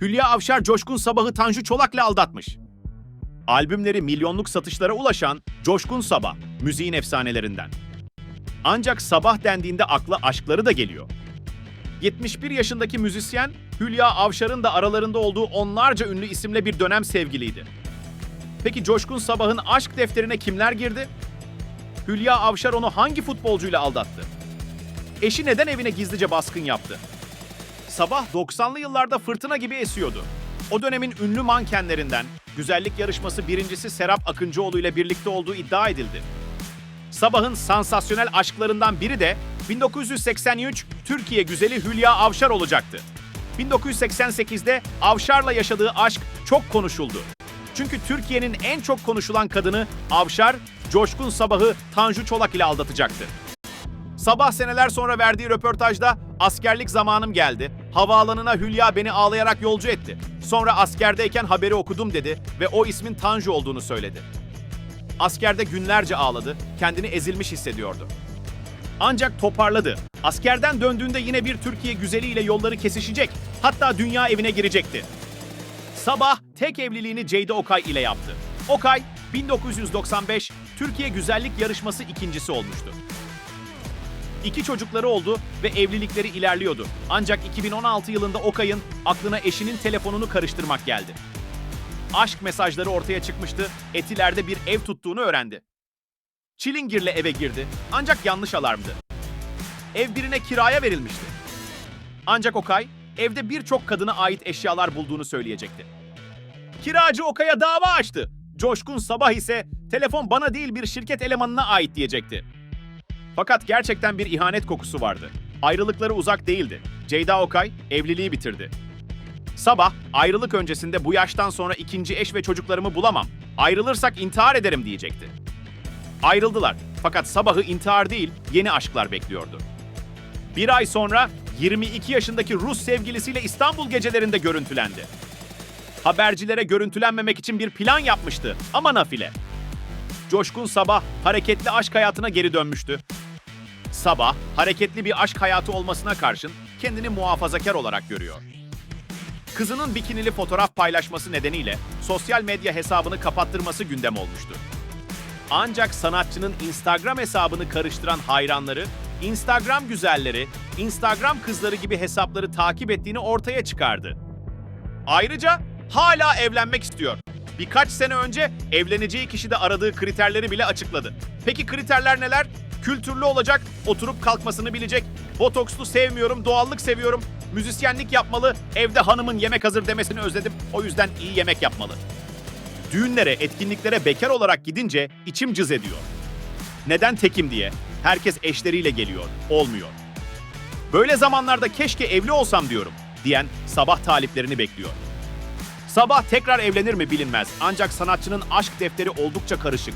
Hülya Avşar Coşkun Sabah'ı Tanju Çolak'la aldatmış. Albümleri milyonluk satışlara ulaşan Coşkun Sabah, müziğin efsanelerinden. Ancak Sabah dendiğinde akla aşkları da geliyor. 71 yaşındaki müzisyen, Hülya Avşar'ın da aralarında olduğu onlarca ünlü isimle bir dönem sevgiliydi. Peki Coşkun Sabah'ın aşk defterine kimler girdi? Hülya Avşar onu hangi futbolcuyla aldattı? Eşi neden evine gizlice baskın yaptı? Sabah 90'lı yıllarda fırtına gibi esiyordu. O dönemin ünlü mankenlerinden güzellik yarışması birincisi Serap Akıncıoğlu ile birlikte olduğu iddia edildi. Sabah'ın sansasyonel aşklarından biri de 1983 Türkiye güzeli Hülya Avşar olacaktı. 1988'de Avşar'la yaşadığı aşk çok konuşuldu. Çünkü Türkiye'nin en çok konuşulan kadını Avşar, Coşkun Sabah'ı Tanju Çolak ile aldatacaktı. Sabah seneler sonra verdiği röportajda askerlik zamanım geldi. Havaalanına Hülya beni ağlayarak yolcu etti. Sonra askerdeyken haberi okudum dedi ve o ismin Tanju olduğunu söyledi. Askerde günlerce ağladı, kendini ezilmiş hissediyordu. Ancak toparladı. Askerden döndüğünde yine bir Türkiye güzeliyle yolları kesişecek. Hatta dünya evine girecekti. Sabah tek evliliğini Ceyda Okay ile yaptı. Okay 1995 Türkiye Güzellik Yarışması ikincisi olmuştu. İki çocukları oldu ve evlilikleri ilerliyordu. Ancak 2016 yılında Okay'ın aklına eşinin telefonunu karıştırmak geldi. Aşk mesajları ortaya çıkmıştı, Etiler'de bir ev tuttuğunu öğrendi. Çilingir'le eve girdi ancak yanlış alarmdı. Ev birine kiraya verilmişti. Ancak Okay, evde birçok kadına ait eşyalar bulduğunu söyleyecekti. Kiracı Okay'a dava açtı. Coşkun Sabah ise telefon bana değil bir şirket elemanına ait diyecekti. Fakat gerçekten bir ihanet kokusu vardı. Ayrılıkları uzak değildi. Ceyda Okay evliliği bitirdi. Sabah ayrılık öncesinde bu yaştan sonra ikinci eş ve çocuklarımı bulamam. Ayrılırsak intihar ederim diyecekti. Ayrıldılar fakat sabahı intihar değil yeni aşklar bekliyordu. Bir ay sonra 22 yaşındaki Rus sevgilisiyle İstanbul gecelerinde görüntülendi. Habercilere görüntülenmemek için bir plan yapmıştı ama nafile. Coşkun Sabah hareketli aşk hayatına geri dönmüştü. Sabah hareketli bir aşk hayatı olmasına karşın kendini muhafazakar olarak görüyor. Kızının bikinili fotoğraf paylaşması nedeniyle sosyal medya hesabını kapattırması gündem olmuştu. Ancak sanatçının Instagram hesabını karıştıran hayranları, Instagram güzelleri, Instagram kızları gibi hesapları takip ettiğini ortaya çıkardı. Ayrıca hala evlenmek istiyor. Birkaç sene önce evleneceği kişide aradığı kriterleri bile açıkladı. Peki kriterler neler? Kültürlü olacak, oturup kalkmasını bilecek, botokslu sevmiyorum, doğallık seviyorum, müzisyenlik yapmalı, evde hanımın yemek hazır demesini özledim, o yüzden iyi yemek yapmalı. Düğünlere, etkinliklere bekar olarak gidince içim cız ediyor. Neden tekim diye? Herkes eşleriyle geliyor, olmuyor. Böyle zamanlarda keşke evli olsam diyorum diyen sabah taliplerini bekliyor. Sabah tekrar evlenir mi bilinmez ancak sanatçının aşk defteri oldukça karışık.